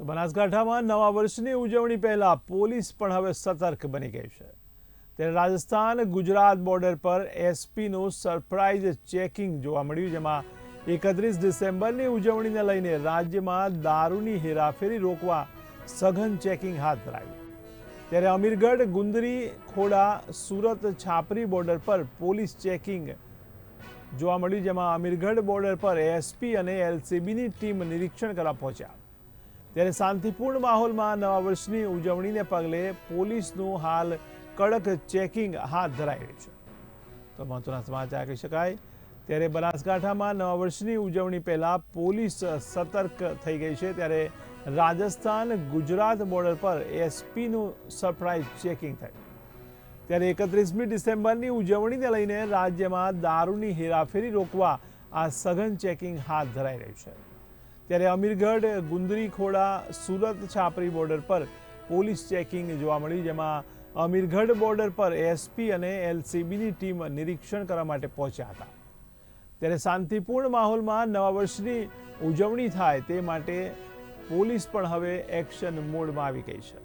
તો બનાસકાંઠામાં નવા વર્ષની ઉજવણી પહેલા પોલીસ પણ હવે સતર્ક બની ગઈ છે. ત્યારે રાજસ્થાન ગુજરાત બોર્ડર પર એસપીનું સરપ્રાઇઝ ચેકિંગ જોવા મળ્યું, જેમાં એકત્રીસ ડિસેમ્બરની ઉજવણીને લઈને રાજ્યમાં દારૂની હેરાફેરી રોકવા સઘન ચેકિંગ હાથ ધરાયું. ત્યારે અમીરગઢ, ગુંદરી, ખોડા, સુરત, છાપરી બોર્ડર પર પોલીસ ચેકિંગ જોવા મળ્યું, જેમાં અમીરગઢ બોર્ડર પર એસપી અને એલસીબીની ટીમ નિરીક્ષણ કરવા પહોંચ્યા. ત્યારે શાંતિપૂર્ણ માહોલમાં નવા વર્ષની ઉજવણીને પગલે પોલીસનું હાલ કડક ચેકિંગ હાથ ધરાઈ રહ્યું છે. તો મહત્વના સમાચાર કહી શકાય, ત્યારે બનાસકાંઠામાં નવા વર્ષની ઉજવણી પહેલાં પોલીસ સતર્ક થઈ ગઈ છે, ત્યારે રાજસ્થાન ગુજરાત બોર્ડર પર એસપીનું સરપ્રાઇઝ ચેકિંગ થયું. ત્યારે એકત્રીસમી ડિસેમ્બરની ઉજવણીને લઈને રાજ્યમાં દારૂની હેરાફેરી રોકવા આ સઘન ચેકિંગ હાથ ધરાઈ રહ્યું છે. ત્યારે અમીરગઢ, ગુંદરીખોડા, સુરત છાપરી બોર્ડર પર પોલીસ ચેકિંગ જોવા મળ્યું જેમાં અમીરગઢ બોર્ડર પર એસપી અને એલસીબીની ટીમ નિરીક્ષણ કરવા માટે પહોંચ્યા હતા. ત્યારે શાંતિપૂર્ણ માહોલમાં નવા વર્ષની ઉજવણી થાય તે માટે પોલીસ પણ હવે એક્શન મોડમાં આવી ગઈ છે.